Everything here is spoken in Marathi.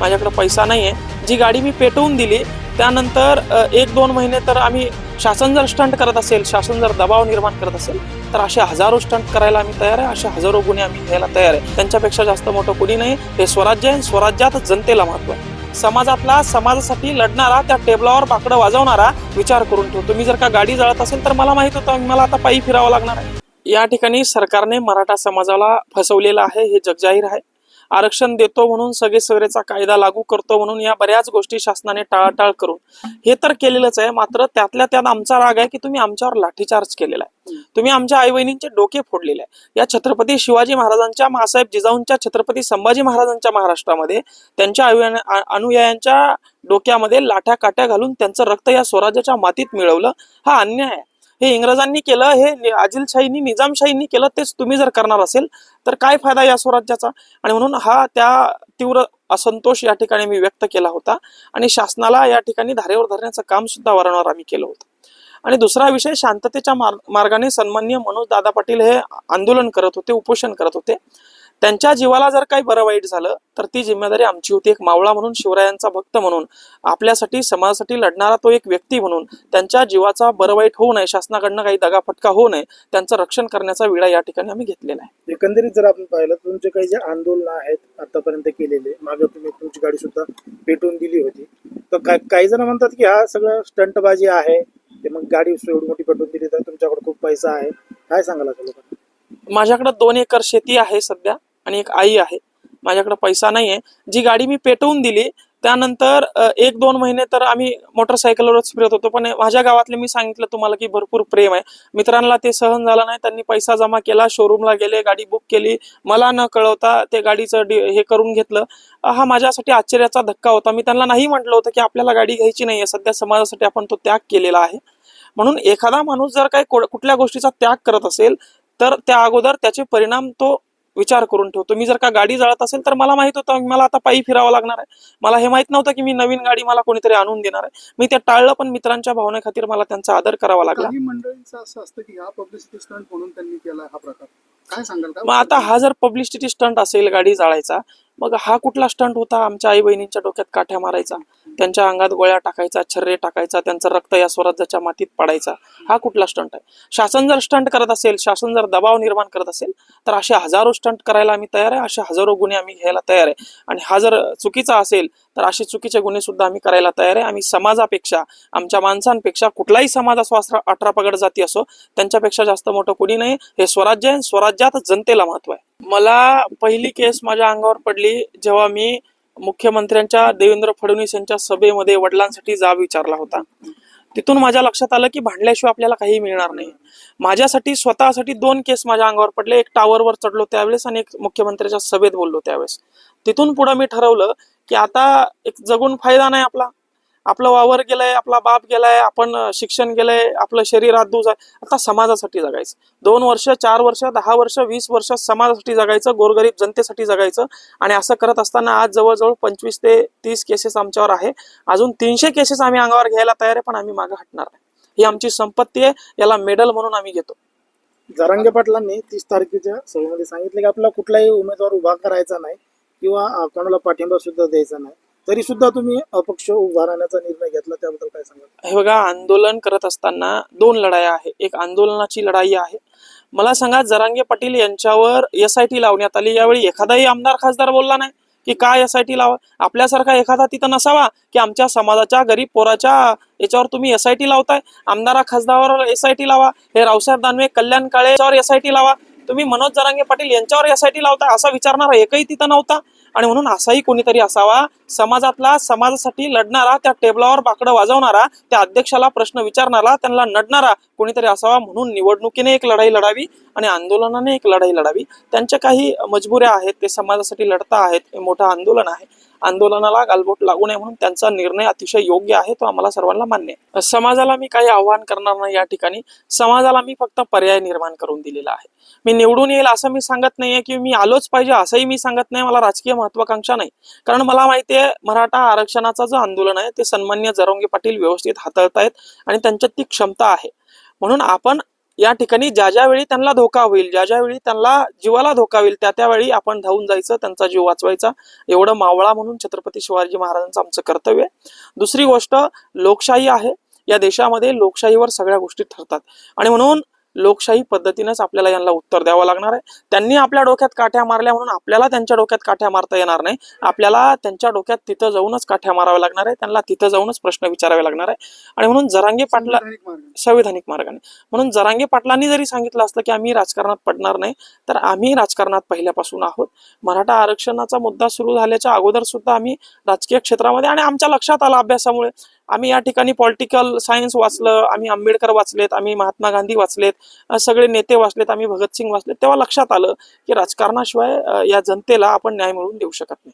माझ्याकडे पैसा नाही आहे जी गाडी मी पेटवून दिली त्यानंतर एक दोन महिने तर आम्ही शासन जर स्टंट करत असेल शासन जर दबाव निर्माण करत असेल तर असे हजारो स्टंट करायला आम्ही तयार आहे असे हजारो गुन्हे आम्ही घ्यायला तयार आहे. त्यांच्यापेक्षा जास्त मोठं कुणी नाही. हे स्वराज्य आहे स्वराज्यात जनतेला महत्त्व आहे. समाजातला समाजासाठी लढणारा त्या टेबलावर बाकडं वाजवणारा विचार करून ठेवतो. मी जर का गाडी जळत असेल तर मला माहीत होतं मला आता पायी फिरावं लागणार आहे. या ठिकाणी सरकारने मराठा समाजाला फसवलेलं आहे हे जगजाहीर आहे. आरक्षण देतो म्हणून सगळे सगळेचा कायदा लागू करतो म्हणून या बऱ्याच गोष्टी शासनाने टाळाटाळ करून. हे तर केलेलंच आहे मात्र त्यातल्या त्यात आमचा राग आहे की तुम्ही आमच्यावर लाठीचार्ज केलेला आहे. तुम्ही आमच्या आई बहिणींचे डोके फोडलेले आहे. या छत्रपती शिवाजी महाराजांच्या मासाहेब जिजाऊंच्या छत्रपती संभाजी महाराजांच्या महाराष्ट्रामध्ये त्यांच्या अनुयायांच्या डोक्यामध्ये लाठ्या काट्या घालून त्यांचं रक्त या स्वराज्याच्या मातीत मिळवलं हा अन्याय आहे. हे इंग्रजांनी केलं हे आदिलशाहीनी आदिलशाहींनी निजामशाहींनी केलं तेच तुम्ही जर करणार असेल तर काय फायदा या स्वराज्याचा? आणि म्हणून हा त्या तीव्र असंतोष या ठिकाणी मी व्यक्त केला होता. आणि शासनाला या ठिकाणी धारेवर धरण्याचं काम सुद्धा वारंवार आम्ही केलं होतं. आणि दुसरा विषय शांततेच्या मार्गाने सन्मान्य मनोज दादा पाटील हे आंदोलन करत होते उपोषण करत होते. त्यांच्या जीवाला जर काही बरं वाईट झालं तर ती जिम्मेदारी आमची होती एक मावळा म्हणून शिवरायांचा भक्त म्हणून. आपल्यासाठी समाजासाठी लढणारा तो एक व्यक्ती म्हणून. त्यांच्या जीवाचा बरं वाईट होऊ नये शासनाकडनं काही दगाफटका होऊ नये त्यांचं रक्षण करण्याचा विडा या ठिकाणी आम्ही घेतलेला आहे. एकंदरीत जर आपण पाहिलं तुमचे काही जे आंदोलन आहेत आतापर्यंत केलेले मागे तुम्ही तुमची गाडी सुद्धा पेटवून दिली होती. तर काही जण म्हणतात की हा सगळं स्टंटबाजी आहे ते मग गाडी एवढी मोठी पेटवून दिली तर तुमच्याकडे खूप पैसा आहे. काय लोकांना? माझ्याकडे दोन एकर शेती आहे सध्या. आणि एक आई आहे. माझ्याकडे पैसा नाही आहे जी गाडी मी पेटवून दिली त्यानंतर एक दोन महिने तर आम्ही मोटरसायकलवरच फिरत होतो. पण माझ्या गावातले मी सांगितलं तुम्हाला की भरपूर प्रेम आहे. मित्रांना ते सहन झालं नाही. त्यांनी पैसा जमा केला शोरूमला गेले गाडी बुक केली. मला न कळवता ते गाडीचं डी हे करून घेतलं. हा माझ्यासाठी आश्चर्याचा धक्का होता. मी त्यांना नाही म्हटलं होतं की आपल्याला गाडी घ्यायची नाही आहे सध्या समाजासाठी आपण तो त्याग केलेला आहे. म्हणून एखादा माणूस जर काही को- कुठल्या गोष्टीचा त्याग करत असेल तर त्या अगोदर त्याचे परिणाम तो विचार करून ठेवतो. मी जर का गाडी जळत असेल तर मला माहीत होतं मला आता पायी फिरावं लागणार आहे. मला हे माहीत नव्हतं की मी नवीन गाडी मला कोणीतरी आणून देणार आहे. मी ते टाळलं पण मित्रांच्या भावनेखातीर मला त्यांचा आदर करावा लागला. मंडळींचं असं असतं की हा पब्लिसिटी स्टंट म्हणून त्यांनी केला हा प्रकार. काय सांगाल? का मग आता हा जर पब्लिसिटी स्टंट असेल गाडी जाळायचा मग हा कुठला स्टंट होता? आमच्या आई बहिणींच्या डोक्यात काठ्या मारायचा. त्यांच्या अंगात गोळ्या टाकायचा छर्रे टाकायचा त्यांचं रक्त या स्वराज्याच्या मातीत पडायचा. हा कुठला स्टंट आहे? शासन जर स्टंट करत असेल शासन जर दबाव निर्माण करत असेल तर असे हजारो स्टंट करायला आम्ही तयार आहे असे हजारो गुन्हे आम्ही घ्यायला तयार आहे. आणि हा जर चुकीचा असेल तर असे चुकीचे गुन्हे सुद्धा आम्ही करायला तयार आहे. आम्ही समाजापेक्षा आमच्या माणसांपेक्षा कुठलाही समाज असो अठरा अठरा पगड जाती असो त्यांच्यापेक्षा जास्त मोठं कुणी नाही. हे स्वराज्य आहे स्वराज्यात जनतेला महत्त्व आहे. मला पहिली केस माझ्या अंगावर पडली जेव्हा मी मुख्यमंत्र्यांच्या देवेंद्र फडणवीस यांच्या सभेमध्ये वडिलांसाठी जाब विचारला होता. तिथून माझ्या लक्षात आलं की भांडल्याशिवाय आपल्याला काही मिळणार नाही. माझ्यासाठी स्वतःसाठी दोन केस माझ्या अंगावर पडले. एक टावरवर चढलो त्यावेळेस आणि एक मुख्यमंत्र्यांच्या सभेत बोललो त्यावेळेस. तिथून पुढे मी ठरवलं की आता एक जगून फायदा नाही आपला. आपलं वावर गेलंय आपला बाप गेलाय आपण शिक्षण गेलंय आपलं शरीर दूज आहे आता समाजासाठी जगायचं. दोन वर्ष चार वर्ष दहा वर्ष वीस वर्ष समाजासाठी जगायचं गोरगरीब जनतेसाठी जगायचं. आणि असं करत असताना आज जवळजवळ पंचवीस ते तीस केसेस आमच्यावर आहे. अजून तीनशे केसेस आम्ही अंगावर घ्यायला तयार आहे पण आम्ही मागे हटणार नाही. ही आमची संपत्ती आहे याला मेडल म्हणून आम्ही घेतो. जरांगे पाटलांनी तीस तारखेच्या सभेमध्ये सांगितले की आपला कुठलाही उमेदवार उभा करायचा नाही. किंवा कोणाला पाठिंबा सुद्धा द्यायचा नाही तरी सुद्धा तुम्ही अपक्ष उभा राहण्याचा निर्णय घेतला त्याबद्दल काय सांगा हे बघा आंदोलन करत असताना दोन लढाया आहे एक आंदोलनाची लढाई आहे. मला सांगा जरांगे पाटील यांच्यावर एस आय टी लावण्यात आली यावेळी एखादाही आमदार खासदार बोलला नाही? की काय एस आय टी लावा? आपल्यासारखा एखादा तिथं नसावा की आमच्या समाजाच्या गरीब पोराच्या याच्यावर तुम्ही एस आय टी लावताय? आमदारा खासदारावर एस आय टी लावा. हे रावसाहेब दानवे कल्याण काळे याच्यावर एस आय टी लावा. तुम्ही मनोज जरांगे पाटील यांच्यावर यासाठी लावता असा विचारणारा एकही तिथं नव्हता. आणि म्हणून असाही कोणीतरी असावा. समाजातला समाजासाठी लढणारा त्या टेबलावर बाकडं वाजवणारा त्या अध्यक्षाला प्रश्न विचारणारा त्यांना लढणारा कोणीतरी असावा म्हणून निवडणुकीने एक लढाई लढावी आणि आंदोलनाने एक लढाई लढावी. त्यांच्या काही मजबुऱ्या आहेत ते समाजासाठी लढता आहेत हे मोठं आंदोलन आहे. आंदोलनाला गालबोट लागू नये म्हणून त्यांचा निर्णय अतिशय योग्य आहे तो आम्हाला सर्वांना मान्य आहे. समाजाला मी काही आव्हान करणार नाही या ठिकाणी. समाजाला मी फक्त पर्याय निर्माण करून दिलेला आहे. मी निवडून येईल असं मी सांगत नाहीये की मी आलोच पाहिजे असंही मी सांगत नाही. मला राजकीय महत्वाकांक्षा नाही. कारण मला माहिती आहे मराठा आरक्षणाचा जो आंदोलन आहे ते सन्मान्य जरोंगे पाटील व्यवस्थित हाताळतायत आणि त्यांच्यात ती क्षमता आहे. म्हणून आपण या ठिकाणी ज्या ज्या वेळी त्यांना धोका होईल ज्या ज्या वेळी त्यांना जीवाला धोका होईल त्या त्यावेळी आपण धावून जायचं त्यांचा जीव वाचवायचा. एवढं मावळा म्हणून छत्रपती शिवाजी महाराजांचं आमचं कर्तव्य दुसरी गोष्ट लोकशाही आहे. या देशामध्ये लोकशाहीवर सगळ्या गोष्टी ठरतात. आणि म्हणून लोकशाही पद्धतीनेच आपल्याला यांना उत्तर द्यावं लागणार आहे. त्यांनी आपल्या डोक्यात काठ्या मारल्या म्हणून आपल्याला त्यांच्या डोक्यात काठ्या मारता येणार नाही. आपल्याला त्यांच्या डोक्यात तिथं जाऊनच काठ्या माराव्या लागणार आहे. त्यांना तिथं जाऊनच प्रश्न विचारावे लागणार आहे. आणि म्हणून जरांगे पाटला संविधानिक मार्गाने. म्हणून जरांगे पाटलांनी जरी सांगितलं असतं की आम्ही राजकारणात पडणार नाही तर आम्ही राजकारणात पहिल्यापासून आहोत. मराठा आरक्षणाचा मुद्दा सुरू झाल्याच्या अगोदर सुद्धा आम्ही राजकीय क्षेत्रामध्ये आणि आमच्या लक्षात आलं अभ्यासामुळे. आम्ही या ठिकाणी पॉलिटिकल सायन्स वाचलं आम्ही आंबेडकर वाचलेत आम्ही महात्मा गांधी वाचलेत सगळे नेते वाचलेत आम्ही भगतसिंग वाचलेत. तेव्हा लक्षात आलं की राजकारणाशिवाय या जनतेला आपण न्याय मिळवून देऊ शकत नाही.